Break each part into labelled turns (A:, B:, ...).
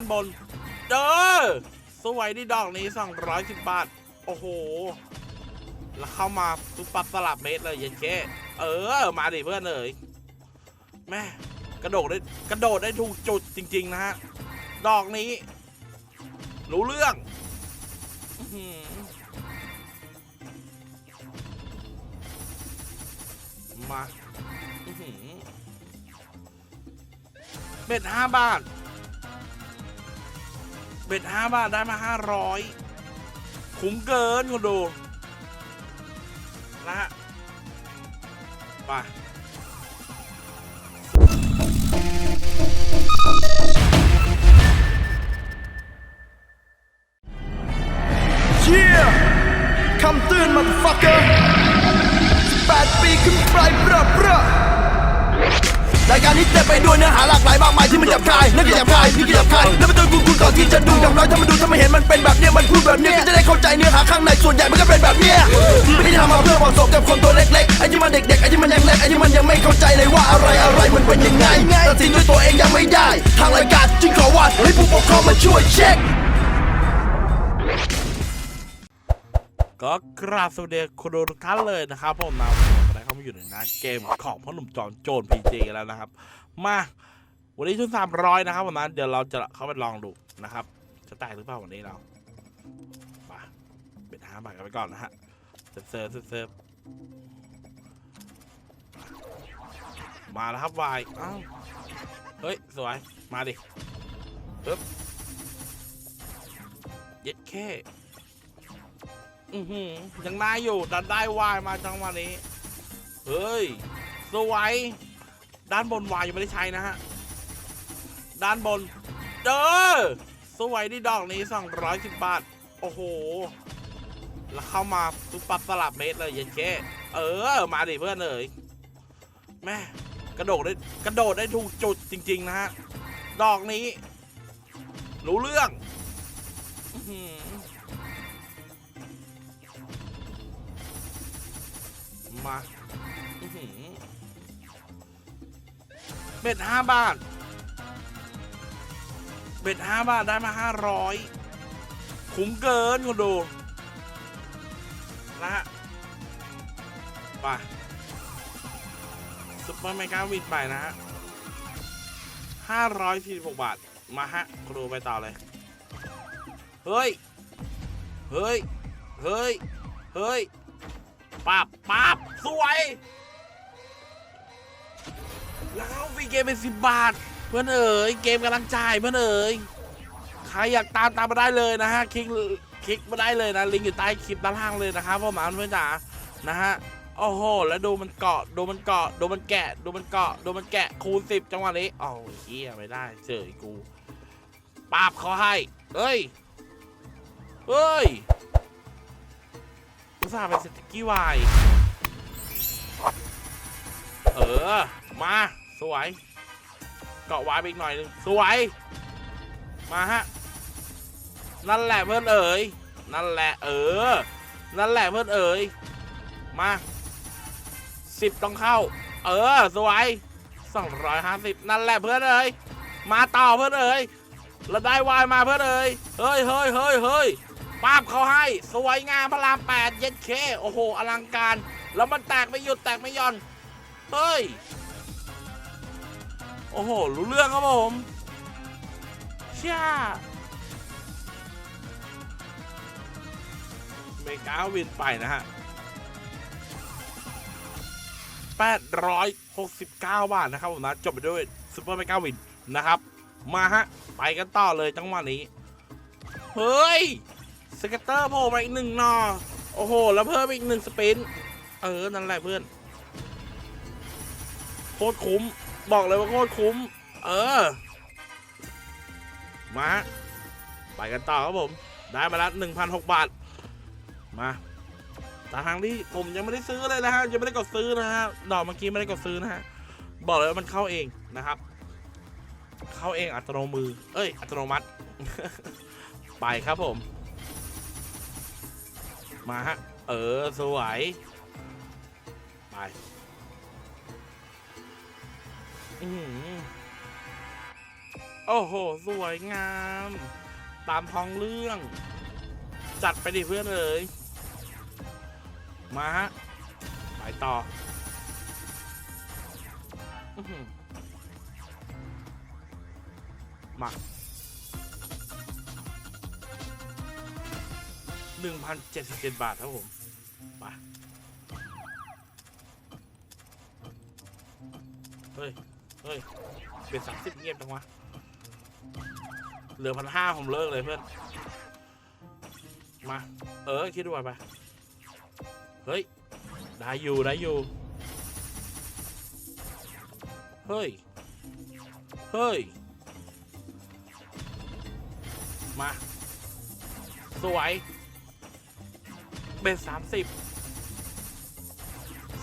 A: บนเด้อสวยดีดอกนี้สองร้อยสิบบาท โอ้โห แล้วเข้ามาปุ๊ปับสลับเมตรเลยเย็นเก้เออ มาดิเพื่อนเอ๋ยแม่กระโดดได้กระโดดได้ถูกจุดจริง ๆ นะฮะ ดอกนี้ รู้เรื่องมาเบ็ดห้าบาท เบ็ดห้าบาท ได้มาห้าร้อยคุ้มเกินคุณดูนะฮะไป
B: เชี่ยคำตือนมันฟักเกอร์ นี้เต็มไปด้วยเนื้อหาหลากหลายมากมายที่มันหยาบคายนั่นก็หยาบคายนี่ก็หยาบคายแล้วไปตัวกูกูก่อนที่จะดูอย่างน้อยถ้ามันดูถ้ามันเห็นมันเป็นแบบเนี้ยมันพูดแบบเนี้ยก็จะได้เข้าใจเนื้อหาข้างในส่วนใหญ่มันก็เป็นแบบเนี้ยไม่ได้ทำมาเพื่อเหมาะสมกับคนตัวเล็กๆไอ้ที่มันเด็กๆไอ้ที่มันยังเล็กไอ้ที่มันยังไม่เข้าใจเลยว่าอะไรอะไรมันเป็นยังไงตัดสินด้วยตัวเองยังไม่ได้ ทางรายการจึงขอว่าให้ผู้ปกครองมาช่วยเช็ค
A: ก็กราบสวัสดีคุณดูทุกท่านเลยนะครับผมนะ มาอยู่ในหน้าเกมของพ่อหนุ่มจอมโจรพีเจแล้วนะครับ มาวันนี้ชุดสามร้อยนะครับผมนะเดี๋ยวเราจะเข้าไปลองดูนะครับ จะแตกหรือเปล่าวันนี้เรามาเป็นห้าบาทกันไปก่อนนะฮะเซิร์ฟเซิร์ฟเซิร์ฟมาแล้วครับวายอ้าวเฮ้ย สวย มาดิปึ๊บเย็ดแค่อือหือยังได้อยู่ดันได้วายมาจังหวะนี้ เฮ้ยสวยด้านบนวายยังไม่ได้ใช้นะฮะ ด้านบน เด้อสวยดีดอกนี้สองร้อยสิบบาท โอ้โห แล้วเข้ามาปุ๊บปั๊บสลับเมตรเลยเย็นแค่เออ มาดิเพื่อนเอ๋ยแม่กระโดดได้กระโดดได้ถูกจุดจริง ๆ นะฮะ ดอกนี้ รู้เรื่องมา เบ็ดห้าบาท เบ็ดห้าบาทได้มาห้าร้อยคุ้มเกินคุณดูนะฮะไปซุปเปอร์เมกาวิดไปนะฮะห้าร้อยสี่สิบหกบาท มาฮะคุณดูไปต่อเลย เฮ้ย เฮ้ย เฮ้ย เฮ้ย ปับปับสวย แล้วฟรีเกมเป็นสิบบาท เพื่อนเอ๋ยเกมกำลังจ่ายเพื่อนเอ๋ยใครอยากตามตามมาได้เลยนะฮะคลิกคลิกมาได้เลยนะลิงก์อยู่ใต้คลิปด้านล่างเลยนะครับพ่อหมาเพื่อนจ๋านะฮะโอ้โหแล้วดูมันเกาะดูมันเกาะดูมันแกะดูมันเกาะดูมันแกะคูณสิบจังหวะนี้โอ้ยเฮียไม่ได้เจอกูปาบเขาให้เฮ้ยเฮ้ยอุตส่าห์เป็นสติกกี้วาย เออ มา สวย เกาะวายไปอีกหน่อยหนึงสวย มาฮะ นั่นแหละเพื่อนเอ๋ย นั่นแหละเออ นั่นแหละเพื่อนเอ๋ย มาสิบต้องเข้า เออ สวยสองร้อยห้าสิบนั่นแหละเพื่อนเอ๋ย มาต่อเพื่อนเอ๋ยเราได้วายมาเพื่อนเอ๋ย เฮ้ยเฮ้ยเฮ้ยเฮ้ยป้าบเขาให้ สวยงามพระรามแปดเย็ดเค โอ้โห อลังการ แล้วมันแตกไม่หยุดแตกไม่หย่อน เฮ้ย โอ้โห รู้เรื่องครับผมเช่าเมกาวินไปนะฮะ 869 บาทนะครับผมนะ จบไปด้วยซูเปอร์เมกาวินนะครับ มาฮะ ไปกันต่อเลยจังหวะนี้ เฮ้ย สเกตเตอร์โผล่มาอีกหนึ่งนอ โอ้โห แล้วเพิ่มอีกหนึ่งสปิน เออ นั่นแหละเพื่อน โคตรคุ้ม บอกเลยว่าโคตรคุ้ม เออ มา ไปกันต่อครับผม ได้มาล้วหนึ่งพันหกบาท มาแต่ทางที่ผมยังไม่ได้ซื้อเลยนะฮะยังไม่ได้กดซื้อนะฮะดอกเมื่อกี้ไม่ได้กดซื้อนะฮะบอกเลยว่ามันเข้าเองนะครับ เข้าเองอัตโนมือ เอ้ย อัตโนมัติ ไปครับผม มาฮะ เออ สวย ไป อืโอ้โห สวยงาม ตามท้องเรื่อง จัดไปดิเพื่อนเลย มาฮะ ไปต่อหือมาหนึ่งพันเจ็ดสิบเจ็ดบาทครับผมไปเฮ้ย ฮ้ยเป็นสามสิบเงียบจังวะเหลือพันห้าผมเลิกเลยเพื่อน มา เออ คิดดูไป เฮ้ย ได้อยู่ ได้อยู่ เฮ้ย เฮ้ย มา สวย เป็นสามสิบ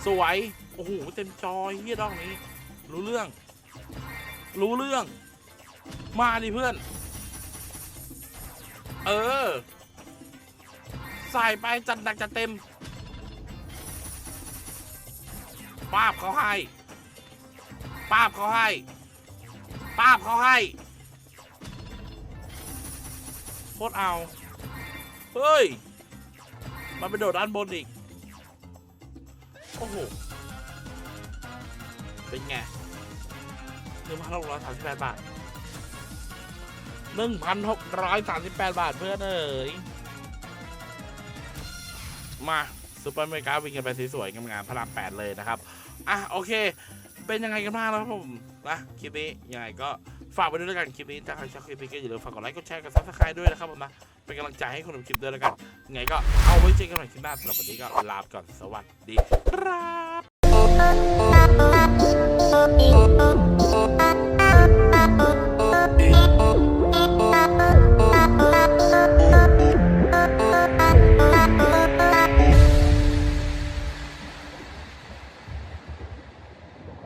A: สวย โอ้โห เต็มจอยเฮียดอกนี้ รู้เรื่อง รู้เรื่อง มาดิเพื่อน เออ ใส่ไปจัดหนักจัดเต็มป้าบเขาให้ป้าบเขาให้ป้าบเขาให้โคตรเอา เฮ้ย มันไปโดดด้านบนอีก โอ้โห เป็นไง หนึ่งพันหกร้อยสามสิบแปดบาทหนึ่งพันหกร้อยสามสิบแปดบาทเพื่อนเอ๋ยมาซูเปอร์เมกาวิ่งกันไปสวยๆงามๆพระรามแปดเลยนะครับ อะ โอเค เป็นยังไงกันบ้างแล้วครับผมนะคลิปนี้ยังไงก็ฝากไปด้วยแล้วกันคลิปนี้ถ้าใครชอบคลิปนี้ก็อย่าลืมฝากกดไลค์กดแชร์กดซับสไครต์ด้วยนะครับผมนะเป็นกำลังใจให้คนทำคลิปด้วยแล้วกันยังไงก็เอาไว้เจอกันใหม่คลิปหน้าสำหรับวันนี้ก็ลาไปก่อนสวัสดีครับ